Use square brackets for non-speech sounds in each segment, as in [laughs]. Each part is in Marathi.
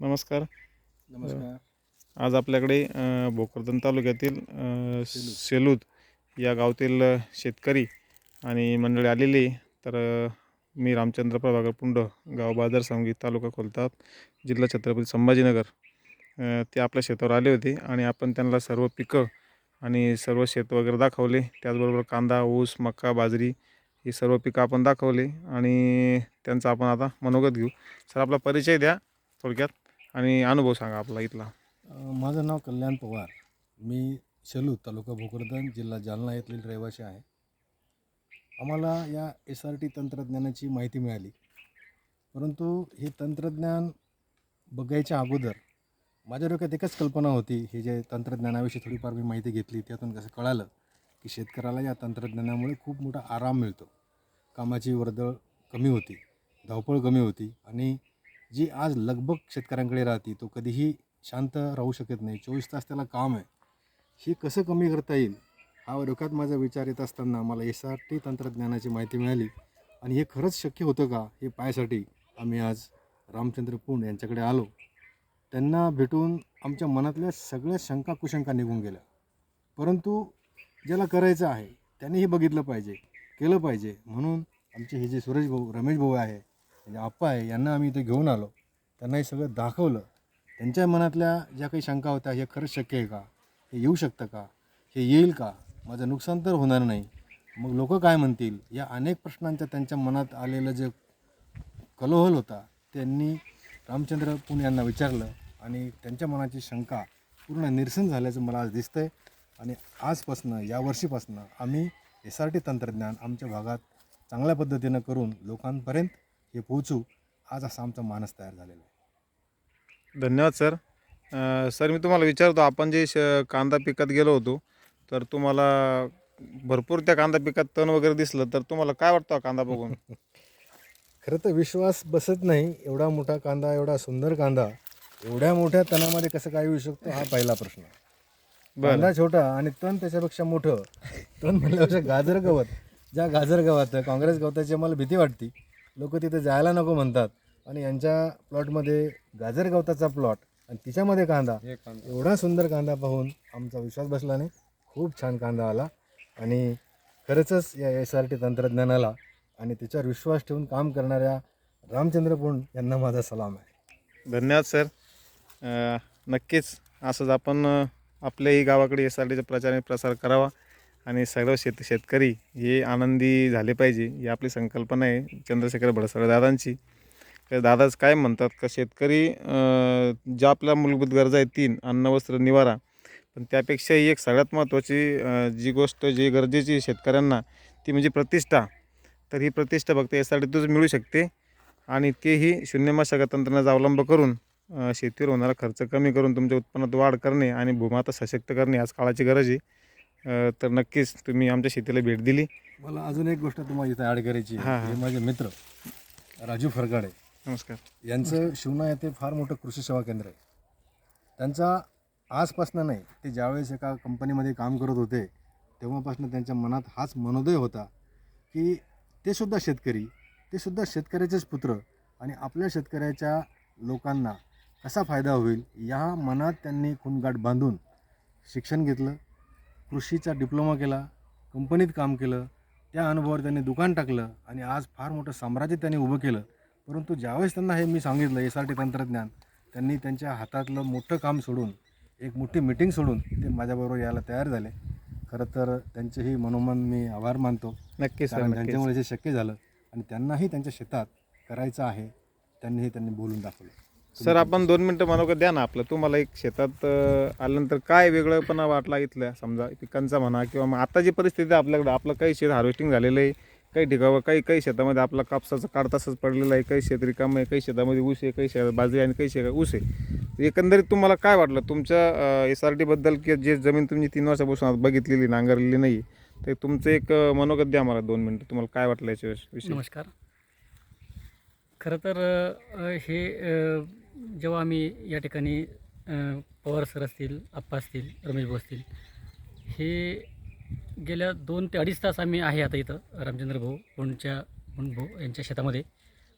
नमस्कार. नमस्कार. आज आपल्याकडे अ, भोकरदन तालुक्यातील अ, सेलूद. या गावातील अ, शेतकरी आणि मंडळी आलेली. तर अ, मी रामचंद्र प्रभाकर पुंड गाव बाजार सांगवी तालुका खोलतात जिल्हा छत्रपती संभाजीनगर. अ, ते आपल्या शेतावर आले होते आणि आपण त्यांना सर्व पिकं आणि सर्व शेत वगैरे दाखवले. त्याचबरोबर कांदा ऊस मका बाजरी ही सर्व पिकं आपण दाखवले आणि त्यांचा आपण आता मनोगत घेऊ. सर आपला परिचय द्या थोडक्यात. आणि अनुभव सांगा आपला इथला. माझं नाव कल्याण पवार. मी सेलू तालुका भोकरदन जिल्हा जालना येथील रहिवासी आहे. आम्हाला या एस आर टी तंत्रज्ञानाची माहिती मिळाली. परंतु हे तंत्रज्ञान बघायच्या अगोदर माझ्या डोक्यात एकच कल्पना होती. हे जे तंत्रज्ञानाविषयी थोडीफार मी माहिती घेतली त्यातून कसं कळालं की शेतकऱ्याला या तंत्रज्ञानामुळे खूप मोठा आराम मिळतो. कामाची वर्दळ कमी होती धावपळ कमी होती आणि जी आज लगभग शेतकऱ्यांकडे राहते तो कधीही शांत राहू शकत नाही. चोवीस तास त्याला काम आहे. हे कसं कमी करता येईल? हा डोक्यात माझा विचार येत असताना मला एस आर टी तंत्रज्ञानाची माहिती मिळाली. आणि हे खरंच शक्य होतं का? हे पाहायसाठी आम्ही आज रामचंद्र पुंड यांच्याकडे आलो. त्यांना भेटून आमच्या मनातल्या सगळ्या शंका कुशंका निघून गेल्या. परंतु ज्याला करायचं आहे त्यांनीही बघितलं पाहिजे केलं पाहिजे. म्हणून आमचे हे जे सुरेश भाऊ रमेश भाऊ आहे म्हणजे आप्पा आहे यांना आम्ही इथे घेऊन आलो. त्यांना हे सगळं दाखवलं. त्यांच्या मनातल्या ज्या काही शंका होत्या हे खरंच शक्य आहे का? हे येऊ शकतं का? हे येईल का? माझं नुकसान तर होणार नाही. मग लोक काय म्हणतील? या अनेक प्रश्नांच्या त्यांच्या मनात आलेलं जे कलोहल होता त्यांनी रामचंद्र पुणे यांना विचारलं आणि त्यांच्या मनाची शंका पूर्ण निरसन झाल्याचं मला आज दिसतं आहे आणि आजपासनं या वर्षीपासनं आम्ही एस आर टी तंत्रज्ञान आमच्या भागात चांगल्या पद्धतीनं करून लोकांपर्यंत हे पोहोचू. आज असा आमचा मानस तयार झालेला आहे. धन्यवाद सर. सर मी तुम्हाला विचारतो आपण जे श कांदा पिकात गेलो होतो तर तुम्हाला भरपूर त्या कांदा पिकात तण वगैरे दिसलं तर तुम्हाला काय वाटतं कांदा बघून? [laughs] खरं तर विश्वास बसत नाही. एवढा मोठा कांदा एवढा सुंदर कांदा एवढ्या मोठ्या तणामध्ये कसं काय येऊ शकतो हा पहिला प्रश्न. कांदा छोटा आणि तण त्याच्यापेक्षा मोठं. तण म्हणल्यापेक्षा गाजर गवत. ज्या गाजर गवत काँग्रेस गवताची मला भीती वाटते. लोक तिथे जायला नको म्हणतात. आणि यांच्या प्लॉटमध्ये गाजर गवताचा प्लॉट आणि तिच्यामध्ये कांदा एवढा सुंदर कांदा पाहून आमचा विश्वास बसला नाही. खूप छान कांदा आला. आणि खरंचच या एस आर टी तंत्रज्ञानाला आणि त्याच्यावर विश्वास ठेवून काम करणाऱ्या रामचंद्र पुंड यांना माझा सलाम आहे. धन्यवाद सर. नक्कीच असंच आपण आपल्याही गावाकडे एस आर टीचा प्रचार आणि प्रसार करावा. आणि सर्व शेत शेतकरी हे आनंदी झाले पाहिजे ही आपली संकल्पना आहे चंद्रशेखर भडसळे दादांची. तर दादाच काय म्हणतात का शेतकरी ज्या आपल्या मूलभूत गरजा आहेत तीन अन्न वस्त्र निवारा पण त्यापेक्षाही एक सगळ्यात महत्त्वाची जी गोष्ट जी गरजेची शेतकऱ्यांना ती म्हणजे प्रतिष्ठा. तर ही प्रतिष्ठा फक्त यासाठी तूच मिळू शकते आणि तेही शून्य मशागत तंत्रज्ञानाचा अवलंब करून शेतीवर होणारा खर्च कमी करून तुमच्या उत्पन्नात वाढ करणे आणि भूमाता सशक्त करणे आज काळाची गरज आहे. अ, तर नक्कीच तुम्ही आमच्या शेतीला भेट दिली. मला अजून एक गोष्ट तुम्हाला इथे ॲड करायची आहे. हे माझे मित्र राजू फरगाडे नमस्कार. यांचं शिवना येथे फार मोठं कृषी सेवा केंद्र आहे. त्यांचा आजपासनं नाही ते ज्यावेळेस एका कंपनीमध्ये काम करत होते तेव्हापासून त्यांच्या मनात हाच मनोदय होता की ते सुद्धा शेतकरी ते सुद्धा शेतकऱ्याचेच पुत्र आणि आपल्या शेतकऱ्याच्या लोकांना कसा फायदा होईल या मनात त्यांनी खूनगाठ बांधून शिक्षण घेतलं. कृषीचा डिप्लोमा केला कंपनीत काम केलं त्या अनुभवावर त्यांनी दुकान टाकलं आणि आज फार मोठं साम्राज्य त्यांनी उभं केलं. परंतु ज्यावेळेस त्यांना हे मी सांगितलं एस आर टी तंत्रज्ञान त्यांनी त्यांच्या हातातलं मोठं काम सोडून एक मोठी मिटिंग सोडून ते माझ्याबरोबर यायला तयार झाले. खरं तर त्यांचेही मनोमन मी आभार मानतो. नक्कीच. त्यांच्यामुळे हे शक्य झालं आणि त्यांनाही त्यांच्या शेतात करायचं आहे त्यांनीही त्यांनी बोलून दाखवलं. सर आपण दोन मिनटं मनोगत द्या ना आपलं. तुम्हाला एक शेतात अ, आल्यानंतर काय वेगळंपणा वाटला इथल्या? समजा पिकांचा म्हणा किंवा मग आता जी परिस्थिती आहे आपल्याकडे. आपलं काही शेत हार्वेस्टिंग झालेलं आहे. काही ठिकाणी काही काही शेतामध्ये आपला कापसाचं काढ तसंच पडलेलं आहे. काही शेत रिकामं आहे. काही शेतामध्ये ऊस आहे. काही शेतात बाजरी आणि काही शेतात ऊस आहे. एकंदरीत तुम्हाला काय वाटलं? तुमच्या एस आर टीबद्दल की जे जमीन तुम्ही तीन वर्षापासून आता बघितलेली नांगरलेली नाही तर तुमचं एक अ, मनोगत द्या मला दोन मिनटं. तुम्हाला काय वाटलं याच्या विषयी? नमस्कार. खरं तर अ, हे अ, जेव्हा आम्ही या ठिकाणी पवार सर असतील आप्पा असतील रमेश भाऊ असतील हे गेल्या दोन ते अडीच तास आम्ही आहे आता इथं रामचंद्र भाऊ पुणच्या भाऊ यांच्या शेतामध्ये.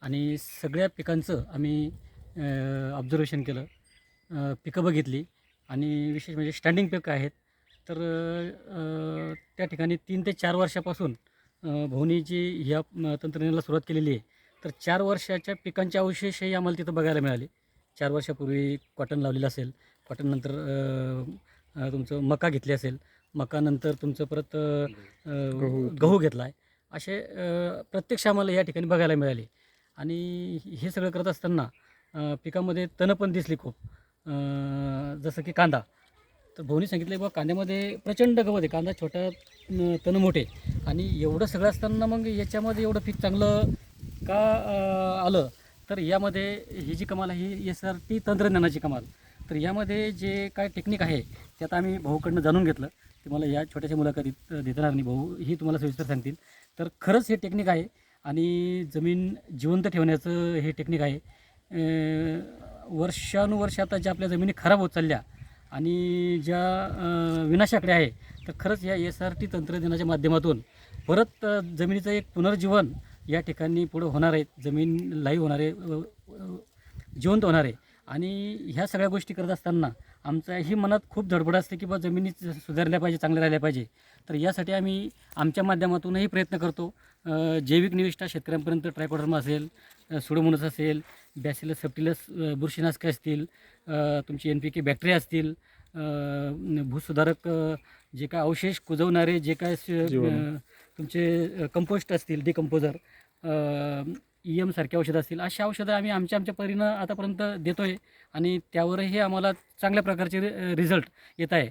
आणि सगळ्या पिकांचं आम्ही ऑब्झर्वेशन केलं पिकं बघितली. आणि विशेष म्हणजे स्टँडिंग पिकं आहेत. तर त्या ठिकाणी तीन ते चार वर्षापासून भोवनी भाऊनीची ह्या तंत्रज्ञानाला सुरुवात केलेली आहे. तर चार वर्षाच्या पिकांचे अवशेषही आम्हाला तिथं बघायला मिळाले. चार वर्षापूर्वी कॉटन लावलेलं असेल कॉटननंतर तुमचं मका घेतली असेल मकानंतर तुमचं परत गहू. घेतला. आहे असे प्रत्यक्ष आम्हाला या ठिकाणी बघायला मिळाले. आणि हे सगळं करत असताना पिकामध्ये तणं पण दिसली खूप. जसं की कांदा. तर भाऊनी सांगितलं बा कांद्यामध्ये प्रचंड गवत आहे. कांदा छोटा तण मोठे. आणि एवढं सगळं असताना मग याच्यामध्ये एवढं पीक चांगलं का आलं? तर यामध्ये ही जी कमाल आहे ही एस आर टी तंत्रज्ञानाची कमाल. तर यामध्ये जे काय टेक्निक आहे ते आता आम्ही भाऊकडनं जाणून घेतलं. ते मला या छोट्याशा मुलाखतीत देताना नाही भाऊ ही तुम्हाला सविस्तर सांगतील. तर खरंच हे टेक्निक आहे आणि जमीन जिवंत ठेवण्याचं हे टेक्निक आहे. वर्षानुवर्ष आता ज्या आपल्या जमिनी खराब होत चालल्या आणि ज्या विनाशाकडे आहे तर खरंच या एस आर टी तंत्रज्ञानाच्या माध्यमातून परत जमिनीचं एक पुनर्जीवन या ठिकाणी पुढं होणार आहे जमीन लाईव्ह होणार आहे जिवंत होणार आहे. आणि ह्या सगळ्या गोष्टी करत असताना आमच्या ही मनात खूप धडपड असते की बा जमिनी सुधारल्या पाहिजे चांगल्या राहिल्या पाहिजे. तर यासाठी आम्ही आमच्या माध्यमातूनही प्रयत्न करतो. जैविक निविष्ठा शेतकऱ्यांपर्यंत ट्रायकोडर्मा असेल सुडोमोनस असेल बॅसिलस सेप्टिलस बुरशीनाशके असतील तुमची एन पी के बॅक्टेरिया असतील भूसुधारक जे काय अवशेष कुजवणारे जे काय तुमचे कंपोस्ट असतील डिकम्पोजर ई एमसारखी औषधं असतील अशी औषधं आम्ही आमच्या आमच्या परीनं आतापर्यंत देतो आहे आणि त्यावरही आम्हाला चांगल्या प्रकारचे रिझल्ट येत आहे.